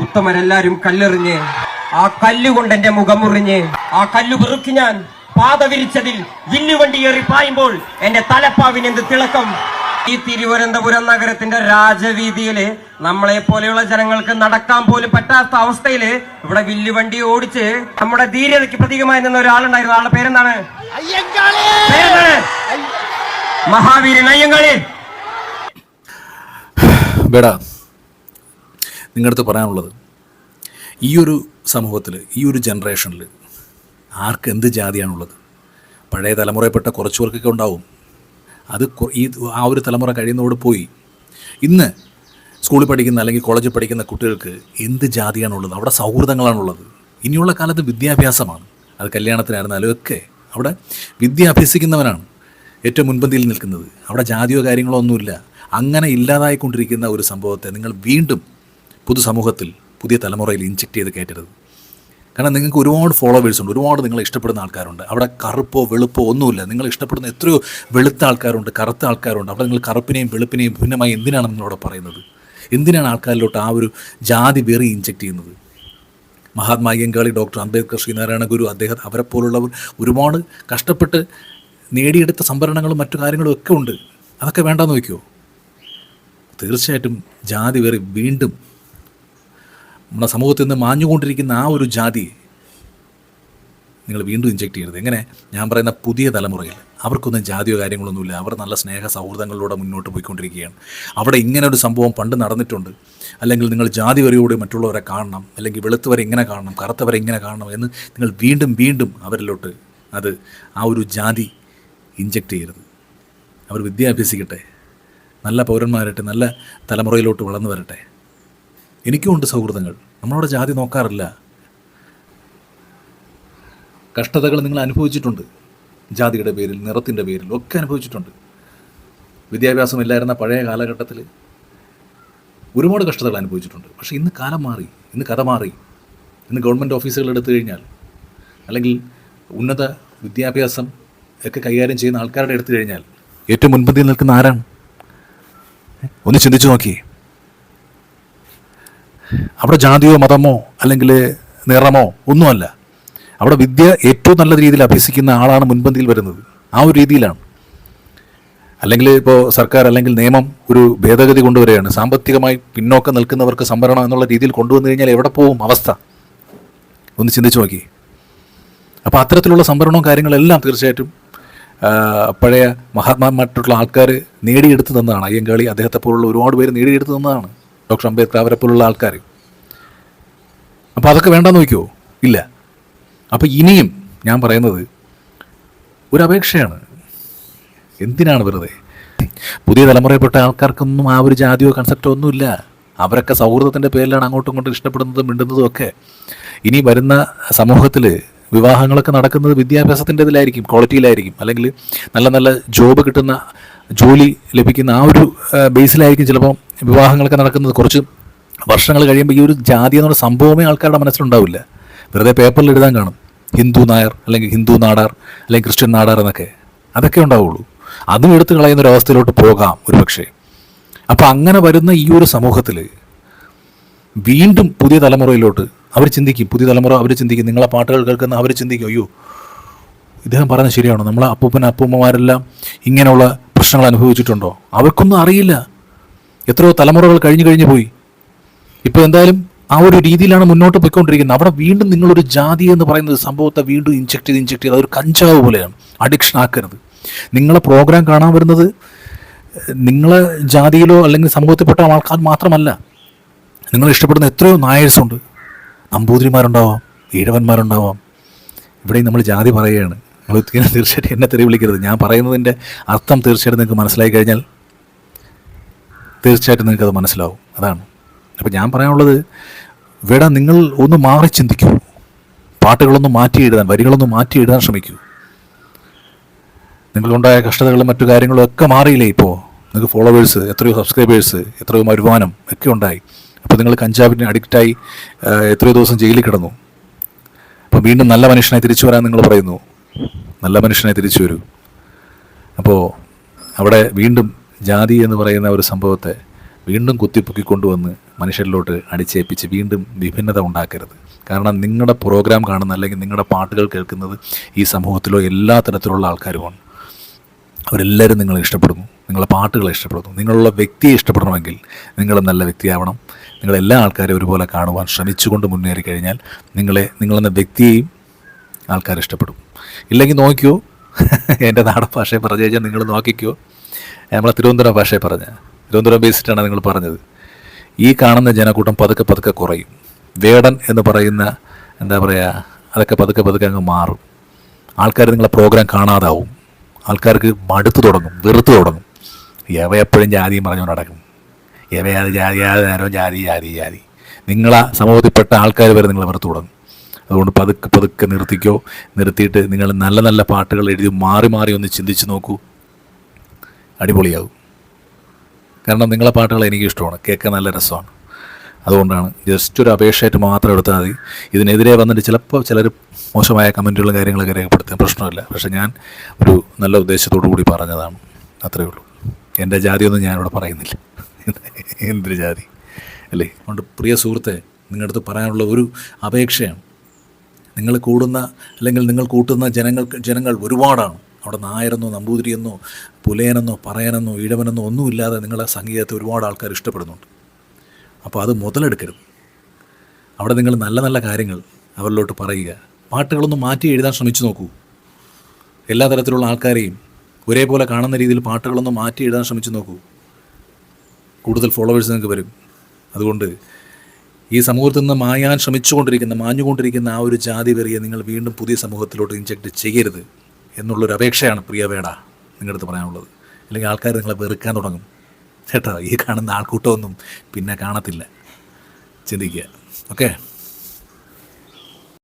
ഉത്തമരെല്ലാരും കല്ലെറിഞ്ഞ് ആ കല്ലുകൊണ്ട് എന്റെ മുഖം മുറിഞ്ഞ് ആ കല്ലു പെറുക്കി ഞാൻ പാത വിരിച്ചതിൽ വില്ലുവണ്ടി ഏറി പായുമ്പോൾ എന്റെ തലപ്പാവിന് എന്ത് തിളക്കം? ഈ തിരുവനന്തപുരം നഗരത്തിന്റെ രാജവീതിയിൽ നമ്മളെ പോലെയുള്ള ജനങ്ങൾക്ക് നടക്കാൻ പോലും പറ്റാത്ത അവസ്ഥയിൽ ഇവിടെ വില്ലുവണ്ടി ഓടിച്ച് നമ്മുടെ ധീരതയ്ക്ക് പ്രതീകമായി നിന്ന ഒരാളുണ്ടായിരുന്നു ആളുടെ പേരെന്താണ്? പേരെന്താണ്? മഹാവീരൻ അയ്യങ്കാളി. ബേടാ നിങ്ങളടുത്ത് പറയാനുള്ളത് ഈ ഒരു സമൂഹത്തിൽ ഈ ഒരു ജനറേഷനിൽ ആർക്ക് എന്ത് ജാതിയാണുള്ളത്? പഴയ തലമുറയിൽപ്പെട്ട കുറച്ച് പേർക്കൊക്കെ ഉണ്ടാവും. അത് ഈ ആ ഒരു തലമുറ കഴിയുന്നതോട് പോയി. ഇന്ന് സ്കൂളിൽ പഠിക്കുന്ന അല്ലെങ്കിൽ കോളേജിൽ പഠിക്കുന്ന കുട്ടികൾക്ക് എന്ത് ജാതിയാണുള്ളത്? അവിടെ സൗഹൃദങ്ങളാണുള്ളത്. ഇനിയുള്ള കാലത്ത് വിദ്യാഭ്യാസമാണ്. അത് കല്യാണത്തിനായിരുന്നാലും ഒക്കെ അവിടെ വിദ്യ അഭ്യസിക്കുന്നവനാണ് ഏറ്റവും മുൻപന്തിയിൽ നിൽക്കുന്നത്. അവിടെ ജാതിയോ കാര്യങ്ങളോ ഒന്നുമില്ല. അങ്ങനെ ഇല്ലാതായിക്കൊണ്ടിരിക്കുന്ന ഒരു സംഭവത്തെ നിങ്ങൾ വീണ്ടും പൊതുസമൂഹത്തിൽ പുതിയ തലമുറയിൽ ഇൻജെക്ട് ചെയ്ത് കയറ്റരുത്. കാരണം നിങ്ങൾക്ക് ഒരുപാട് ഫോളോവേഴ്സ് ഉണ്ട് ഒരുപാട് നിങ്ങളെ ഇഷ്ടപ്പെടുന്ന ആൾക്കാരുണ്ട്. അവിടെ കറുപ്പോ വെളുപ്പോ ഒന്നുമില്ല. നിങ്ങൾ ഇഷ്ടപ്പെടുന്ന എത്രയോ വെളുത്ത ആൾക്കാരുണ്ട് കറുത്ത ആൾക്കാരുണ്ട്. അവിടെ നിങ്ങൾ കറുപ്പിനെയും വെളുപ്പിനെയും ഭിന്നമായി എന്തിനാണ് നിങ്ങളവിടെ പറയുന്നത്? എന്തിനാണ് ആൾക്കാരിലോട്ട് ആ ഒരു ജാതി വെറി ഇൻജെക്ട് ചെയ്യുന്നത്? മഹാത്മാ അയ്യങ്കാളി ഡോക്ടർ അംബേദ്കർ ശ്രീനാരായണ ഗുരു അദ്ദേഹം അവരെ പോലുള്ളവർ ഒരുപാട് കഷ്ടപ്പെട്ട് നേടിയെടുത്ത സംഭരണങ്ങളും മറ്റു കാര്യങ്ങളും ഒക്കെ ഉണ്ട്. അതൊക്കെ വേണ്ടാന്ന് വയ്ക്കുമോ തീർച്ചയായിട്ടും ജാതി വെറി വീണ്ടും നമ്മുടെ സമൂഹത്തിൽ നിന്ന് മാഞ്ഞുകൊണ്ടിരിക്കുന്ന ആ ഒരു ജാതി നിങ്ങൾ വീണ്ടും ഇഞ്ചെക്ട് ചെയ്യരുത്. എങ്ങനെ? ഞാൻ പറയുന്ന പുതിയ തലമുറയിൽ. അവർക്കൊന്നും ജാതിയോ കാര്യങ്ങളൊന്നുമില്ല. അവർ നല്ല സ്നേഹ സൗഹൃദങ്ങളിലൂടെ മുന്നോട്ട് പോയിക്കൊണ്ടിരിക്കുകയാണ്. അവിടെ ഇങ്ങനെ ഒരു സംഭവം പണ്ട് നടന്നിട്ടുണ്ട്. അല്ലെങ്കിൽ നിങ്ങൾ ജാതി വരെയോട് മറ്റുള്ളവരെ കാണണം. അല്ലെങ്കിൽ വെളുത്തവരെ ഇങ്ങനെ കാണണം. കറുത്തവരെ ഇങ്ങനെ കാണണം എന്ന് നിങ്ങൾ വീണ്ടും വീണ്ടും അവരിലോട്ട് അത് ആ ഒരു ജാതി ഇഞ്ചെക്ട് ചെയ്യരുത്. അവർ വിദ്യ അഭ്യസിക്കട്ടെ നല്ല പൗരന്മാരട്ടെ നല്ല തലമുറയിലോട്ട് വളർന്നു വരട്ടെ. എനിക്കും ഉണ്ട് സൗഹൃദങ്ങൾ. നമ്മളവിടെ ജാതി നോക്കാറില്ല. കഷ്ടതകൾ നിങ്ങൾ അനുഭവിച്ചിട്ടുണ്ട്. ജാതിയുടെ പേരിൽ നിറത്തിന്റെ പേരിൽ ഒക്കെ അനുഭവിച്ചിട്ടുണ്ട്. വിദ്യാഭ്യാസം ഇല്ലായിരുന്ന പഴയ കാലഘട്ടത്തിൽ ഒരുപാട് കഷ്ടതകൾ അനുഭവിച്ചിട്ടുണ്ട്. പക്ഷേ ഇന്ന് കാലം മാറി ഇന്ന് കഥ മാറി. ഇന്ന് ഗവൺമെന്റ് ഓഫീസുകൾ എടുത്തു കഴിഞ്ഞാൽ അല്ലെങ്കിൽ ഉന്നത വിദ്യാഭ്യാസം ഒക്കെ കൈകാര്യം ചെയ്യുന്ന ആൾക്കാരുടെ എടുത്തു കഴിഞ്ഞാൽ ഏറ്റവും മുൻപന്തിയിൽ നിൽക്കുന്ന ആരാണ്? ഒന്ന് ചിന്തിച്ചു നോക്കിയേ. അവിടെ ജാതിയോ മതമോ അല്ലെങ്കിൽ നിറമോ ഒന്നുമല്ല. അവിടെ വിദ്യ ഏറ്റവും നല്ല രീതിയിൽ അഭ്യസിക്കുന്ന ആളാണ് മുൻപന്തിയിൽ വരുന്നത്. ആ ഒരു രീതിയിലാണ്. അല്ലെങ്കിൽ ഇപ്പോൾ സർക്കാർ അല്ലെങ്കിൽ നിയമം ഒരു ഭേദഗതി കൊണ്ടുവരികയാണ്. സാമ്പത്തികമായി പിന്നോക്കം നിൽക്കുന്നവർക്ക് സംവരണം എന്നുള്ള രീതിയിൽ കൊണ്ടുവന്നു കഴിഞ്ഞാൽ എവിടെ പോകും അവസ്ഥ? ഒന്ന് ചിന്തിച്ചു നോക്കി. അപ്പോൾ അത്തരത്തിലുള്ള സംവരണവും കാര്യങ്ങളെല്ലാം തീർച്ചയായിട്ടും പഴയ മഹാത്മാമായിട്ടുള്ള ആൾക്കാർ നേടിയെടുത്ത് തന്നതാണ്. അയ്യങ്കാളി അദ്ദേഹത്തെ പോലുള്ള ഒരുപാട് പേര് നേടിയെടുത്ത് തന്നതാണ്. ഡോക്ടർ അംബേദ്കർ അവരെ പോലുള്ള ആൾക്കാർ. അപ്പോൾ അതൊക്കെ വേണ്ടെന്ന് നോക്കിയോ? ഇല്ല. അപ്പോൾ ഇനിയും ഞാൻ പറയുന്നത് ഒരു എന്തിനാണ് വെറുതെ? പുതിയ തലമുറയിൽപ്പെട്ട ആൾക്കാർക്കൊന്നും ആ ഒരു ജാതിയോ കൺസെപ്റ്റോ ഒന്നുമില്ല. അവരൊക്കെ സൗഹൃദത്തിന്റെ പേരിലാണ് അങ്ങോട്ടും ഇങ്ങോട്ടും ഇഷ്ടപ്പെടുന്നതും മിണ്ടുന്നതും ഒക്കെ. ഇനി വരുന്ന സമൂഹത്തിൽ വിവാഹങ്ങളൊക്കെ നടക്കുന്നത് വിദ്യാഭ്യാസത്തിന്റെ ഇതിലായിരിക്കും ക്വാളിറ്റിയിലായിരിക്കും അല്ലെങ്കിൽ നല്ല നല്ല ജോബ് കിട്ടുന്ന ജോലി ലഭിക്കുന്ന ആ ഒരു ബേസിലായിരിക്കും ചിലപ്പോൾ വിവാഹങ്ങളൊക്കെ നടക്കുന്നത് കുറച്ച് വർഷങ്ങൾ കഴിയുമ്പോൾ ഈ ഒരു ജാതി എന്നുള്ള സംഭവമേ ആൾക്കാരുടെ മനസ്സിലുണ്ടാവില്ല. വെറുതെ പേപ്പറിൽ എഴുതാൻ കാണും. ഹിന്ദു നായർ അല്ലെങ്കിൽ ഹിന്ദു നാടാർ അല്ലെങ്കിൽ ക്രിസ്ത്യൻ നാടാർ എന്നൊക്കെ. അതൊക്കെ ഉണ്ടാവുള്ളൂ. അതും എടുത്തു കളയുന്ന ഒരു അവസ്ഥയിലോട്ട് പോകാം ഒരു പക്ഷേ. അപ്പോൾ അങ്ങനെ വരുന്ന ഈ ഒരു സമൂഹത്തിൽ വീണ്ടും പുതിയ തലമുറയിലോട്ട് അവർ ചിന്തിക്കും. പുതിയ തലമുറ അവർ ചിന്തിക്കും. നിങ്ങളെ പാട്ടുകൾ കേൾക്കുന്ന അവർ ചിന്തിക്കും. അയ്യോ ഇദ്ദേഹം പറഞ്ഞത് ശരിയാണോ? നമ്മളെ അപ്പൂപ്പൻ അപ്പൂമ്മമാരെല്ലാം ഇങ്ങനെയുള്ള പ്രശ്നങ്ങൾ അനുഭവിച്ചിട്ടുണ്ടോ? അവർക്കൊന്നും അറിയില്ല. എത്രയോ തലമുറകൾ കഴിഞ്ഞു കഴിഞ്ഞു പോയി. ഇപ്പോൾ എന്തായാലും ആ ഒരു രീതിയിലാണ് മുന്നോട്ട് പോയിക്കൊണ്ടിരിക്കുന്നത്. അവിടെ വീണ്ടും നിങ്ങളൊരു ജാതി എന്ന് പറയുന്നത് സംഭവത്തെ വീണ്ടും ഇഞ്ചെക്ട് ചെയ്ത് ഇഞ്ചെക്ട് ചെയ്ത് അതൊരു കഞ്ചാവ് പോലെയാണ്. അഡിക്ഷൻ ആക്കരുത്. നിങ്ങളെ പ്രോഗ്രാം കാണാൻ വരുന്നത് നിങ്ങളെ ജാതിയിലോ അല്ലെങ്കിൽ സമൂഹത്തിൽപ്പെട്ട ആൾക്കാർ മാത്രമല്ല നിങ്ങൾ ഇഷ്ടപ്പെടുന്ന എത്രയോ നായേഴ്സ് ഉണ്ട് നമ്പൂതിരിമാരുണ്ടാവാം ഈഴവന്മാരുണ്ടാവാം ഇവിടെയും നമ്മൾ ജാതി പറയുകയാണ്. നിങ്ങൾ തീർച്ചയായിട്ടും എന്നെ തെറി വിളിക്കരുത് ഞാൻ പറയുന്നതിന്റെ അർത്ഥം തീർച്ചയായിട്ടും നിങ്ങൾക്ക് മനസ്സിലായി കഴിഞ്ഞാൽ തീർച്ചയായിട്ടും നിങ്ങൾക്കത് മനസ്സിലാവും. അതാണ്. അപ്പോൾ ഞാൻ പറയാനുള്ളത് വേട നിങ്ങൾ ഒന്ന് മാറി ചിന്തിക്കൂ. പാട്ടുകളൊന്ന് മാറ്റി എഴുതാൻ വരികളൊന്ന് മാറ്റി എഴുതാൻ ശ്രമിക്കൂ. നിങ്ങളുണ്ടായ കഷ്ടതകളും മറ്റു കാര്യങ്ങളും ഒക്കെ മാറിയില്ലേ ഇപ്പോൾ നിങ്ങൾക്ക് ഫോളോവേഴ്സ് എത്രയോ സബ്സ്ക്രൈബേഴ്സ് എത്രയോ വരുമാനം ഒക്കെ ഉണ്ടായി. അപ്പോൾ നിങ്ങൾ കഞ്ചാവിന് അഡിക്റ്റായി എത്രയോ ദിവസം ജയിലിൽ കിടന്നു. അപ്പോൾ വീണ്ടും നല്ല മനുഷ്യനായി തിരിച്ചു വരാൻ നിങ്ങൾ പറയുന്നു. നല്ല മനുഷ്യനായി തിരിച്ചു വരൂ. അപ്പോൾ അവിടെ വീണ്ടും ജാതി എന്ന് പറയുന്ന ഒരു സംഭവത്തെ വീണ്ടും കുത്തിപ്പൊക്കി കൊണ്ടുവന്ന് മനുഷ്യരിലോട്ട് അടിച്ചേൽപ്പിച്ച് വീണ്ടും വിഭിന്നത ഉണ്ടാക്കരുത്. കാരണം നിങ്ങളുടെ പ്രോഗ്രാം കാണുന്ന അല്ലെങ്കിൽ നിങ്ങളുടെ പാട്ടുകൾ കേൾക്കുന്നത് ഈ സമൂഹത്തിലോ എല്ലാ തരത്തിലുള്ള ആൾക്കാരുമാണ് അവരെല്ലാവരും നിങ്ങളെ ഇഷ്ടപ്പെടുന്നു. നിങ്ങളുടെ പാട്ടുകളെ ഇഷ്ടപ്പെടുന്നു. നിങ്ങളുള്ള വ്യക്തിയെ ഇഷ്ടപ്പെടണമെങ്കിൽ നിങ്ങൾ നല്ല വ്യക്തിയാവണം. നിങ്ങളെല്ലാ ആൾക്കാരെയും ഒരുപോലെ കാണുവാൻ ശ്രമിച്ചുകൊണ്ട് മുന്നേറി കഴിഞ്ഞാൽ നിങ്ങളെ നിങ്ങളെന്ന വ്യക്തിയെയും ആൾക്കാർ ഇഷ്ടപ്പെടും. ഇല്ലെങ്കിൽ നോക്കിയോ എന്റെ നാടൻ ഭാഷയെ പറഞ്ഞു കഴിഞ്ഞാൽ നിങ്ങൾ നോക്കിക്കോ നമ്മളെ തിരുവനന്തപുരം ഭാഷയെ പറഞ്ഞ. തിരുവനന്തപുരം ബേസിട്ടാണ് നിങ്ങൾ പറഞ്ഞത്. ഈ കാണുന്ന ജനക്കൂട്ടം പതുക്കെ പതുക്കെ കുറയും. വേടൻ എന്ന് പറയുന്ന എന്താ പറയുക അതൊക്കെ പതുക്കെ പതുക്കെ അങ്ങ് മാറും. ആൾക്കാർ നിങ്ങളെ പ്രോഗ്രാം കാണാതാവും. ആൾക്കാർക്ക് മടുത്തു തുടങ്ങും വെറുത്തു തുടങ്ങും. എവ എപ്പോഴും ജാതിയും പറഞ്ഞുകൊണ്ട് നടക്കും. എവയാത് ജാതി ഏത് നേരവും ജാതി ജാതി ജാതി. നിങ്ങളാ സമൂഹത്തിൽപ്പെട്ട ആൾക്കാർ വരെ നിങ്ങളെ വെറുത്തു തുടങ്ങും. അതുകൊണ്ട് പതുക്കെ പതുക്കെ നിർത്തിക്കോ. നിർത്തിയിട്ട് നിങ്ങൾ നല്ല നല്ല പാട്ടുകൾ എഴുതി മാറി മാറി ഒന്ന് ചിന്തിച്ച് നോക്കൂ. അടിപൊളിയാവും കാരണം നിങ്ങളെ പാട്ടുകൾ എനിക്ക് ഇഷ്ടമാണ്. കേൾക്കാൻ നല്ല രസമാണ്. അതുകൊണ്ടാണ് ജസ്റ്റ് ഒരു അപേക്ഷയായിട്ട് മാത്രം എടുത്താൽ മതി. ഇതിനെതിരെ വന്നിട്ട് ചിലപ്പോൾ ചിലർ മോശമായ കമന്റുകളും കാര്യങ്ങളൊക്കെ രേഖപ്പെടുത്താൻ പ്രശ്നമില്ല. പക്ഷേ ഞാൻ ഒരു നല്ല ഉദ്ദേശത്തോടു കൂടി പറഞ്ഞതാണ്. അത്രയേ ഉള്ളൂ. എന്റെ ജാതിയൊന്നും ഞാനിവിടെ പറയുന്നില്ല. എന്തൊരു ജാതി? അല്ലേ? അതുകൊണ്ട് പ്രിയ സുഹൃത്തെ നിങ്ങളുടെ അടുത്ത് പറയാനുള്ള ഒരു അപേക്ഷയാണ്. നിങ്ങൾ കൂടുന്ന അല്ലെങ്കിൽ നിങ്ങൾ കൂട്ടുന്ന ജനങ്ങൾക്ക് ജനങ്ങൾ ഒരുപാടാണ്. അവിടെ നായരെന്നോ നമ്പൂതിരിയെന്നോ പുലയനെന്നോ പറയനെന്നോ ഈഴവനെന്നോ ഒന്നുമില്ലാതെ നിങ്ങളെ സംഗീതത്തെ ഒരുപാട് ആൾക്കാർ ഇഷ്ടപ്പെടുന്നുണ്ട്. അപ്പോൾ അത് മുതലെടുക്കരുത്. അവിടെ നിങ്ങൾ നല്ല നല്ല കാര്യങ്ങൾ അവരിലോട്ട് പറയുക. പാട്ടുകളൊന്ന് മാറ്റി എഴുതാൻ ശ്രമിച്ചു നോക്കൂ. എല്ലാ തരത്തിലുള്ള ആൾക്കാരെയും ഒരേപോലെ കാണുന്ന രീതിയിൽ പാട്ടുകളൊന്ന് മാറ്റി എഴുതാൻ ശ്രമിച്ചു നോക്കൂ. കൂടുതൽ ഫോളോവേഴ്സ് നിങ്ങൾക്ക് വരും. അതുകൊണ്ട് ഈ സമൂഹത്തിൽ നിന്ന് മായാൻ ശ്രമിച്ചുകൊണ്ടിരിക്കുന്ന മാഞ്ഞുകൊണ്ടിരിക്കുന്ന ആ ഒരു ജാതി വെറിയെ നിങ്ങൾ വീണ്ടും പുതിയ സമൂഹത്തിലോട്ട് ഇഞ്ചക്ട് ചെയ്യരുത്. എന്നുള്ളൊരു അപേക്ഷയാണ് പ്രിയ വേട നിങ്ങളുടെ അടുത്ത് പറയാനുള്ളത്. അല്ലെങ്കിൽ ആൾക്കാർ നിങ്ങളെ വെറുക്കാൻ തുടങ്ങും. കേട്ടോ ഈ കാണുന്ന ആൾക്കൂട്ടമൊന്നും പിന്നെ കാണത്തില്ല. ചിന്തിക്കുക. ഓക്കെ?